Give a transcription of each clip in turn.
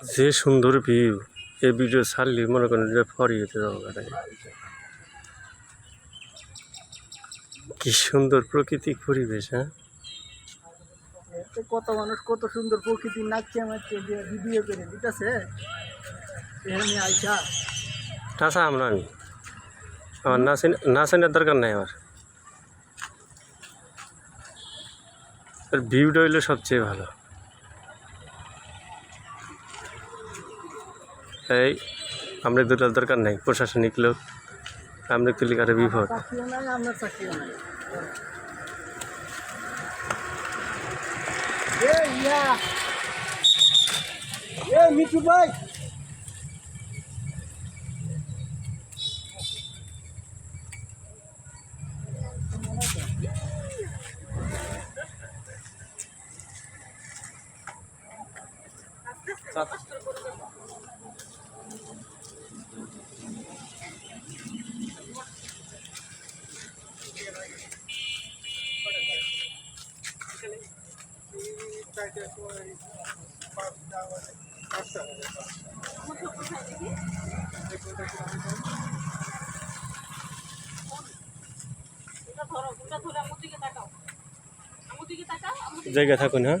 যে সুন্দর ভিউ এই ভিডিও ছাড়লে মনে করেন যে ফরিয়েতে যাব গাড়ি। কি সুন্দর প্রাকৃতিক পরিবেশ হ্যাঁ? কত মানুষ কত সুন্দর প্রকৃতি নাচছে দিয়ে ভিডিও করে দিতেছে এখানে আইসা। নাচা আমরা আমি। আমার নাচে নাচানোর দরকার নাই আমার। আর ভিউটা হইল সবচেয়ে ভালো। এই আমরা দুটার দরকার নাই প্রশাসনিক লোক আমরা তুলি কারে বিপদ চাকরিও নাই আপনার চাকরিও নাই এ ইয়া এ মিঠু ভাই ওটা জায়গা থাকুন হ্যাঁ।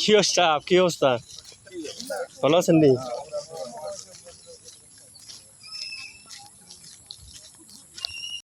কি অবস্থা? কি অবস্থা? ভালো আছেন নি?